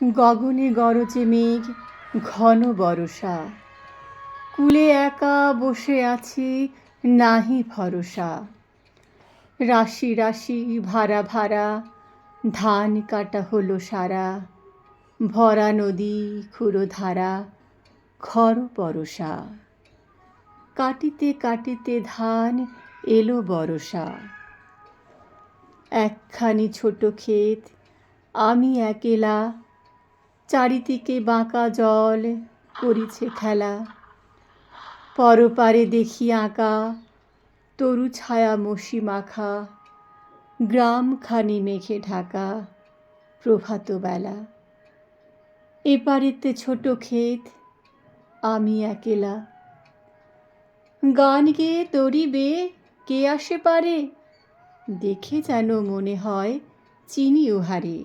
গগনে গরজে মেঘ, ঘন বরষা। কুলে একা বসে আছি, নাহি ভরসা। রাশি রাশি ভাড়া ভাড়া, ধান কাটা হলো সারা। ভরা নদী খুঁড়ো ধারা খর পরশা কাটিতে কাটিতে ধান এলো বরষা একখানি ছোট ক্ষেত, আমি একেলা চারিদিকে বাঁকা জল করিছে খেলা। পরপারে দেখি আঁকা, তরু ছায়া মসি মাখা, গ্রামখানি মেঘে ঢাকা প্রভাত বেলা। এপারেতে ছোট ক্ষেত, আমি একেলা। গান গেয়ে তরি বে কে আসে পারে? দেখে যেন মনে হয় চিনি উহারে।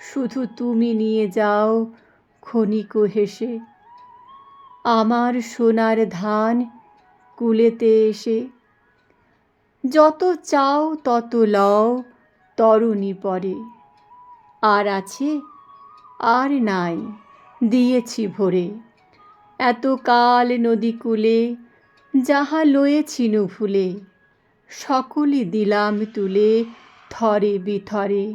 শুধু তুমি নিয়ে যাও, ক্ষণিক হেসে। আমার সোনার ধান কুলেতে এসে। যত চাও, তত লও, তরুণী পরে। আর আছে, আর নাই, দিয়েছি ভরে। এত কাল নদী কূলে, যাহা লয়েছিল ফুলে সকলই দিলাম তুলে থরে বিথরে।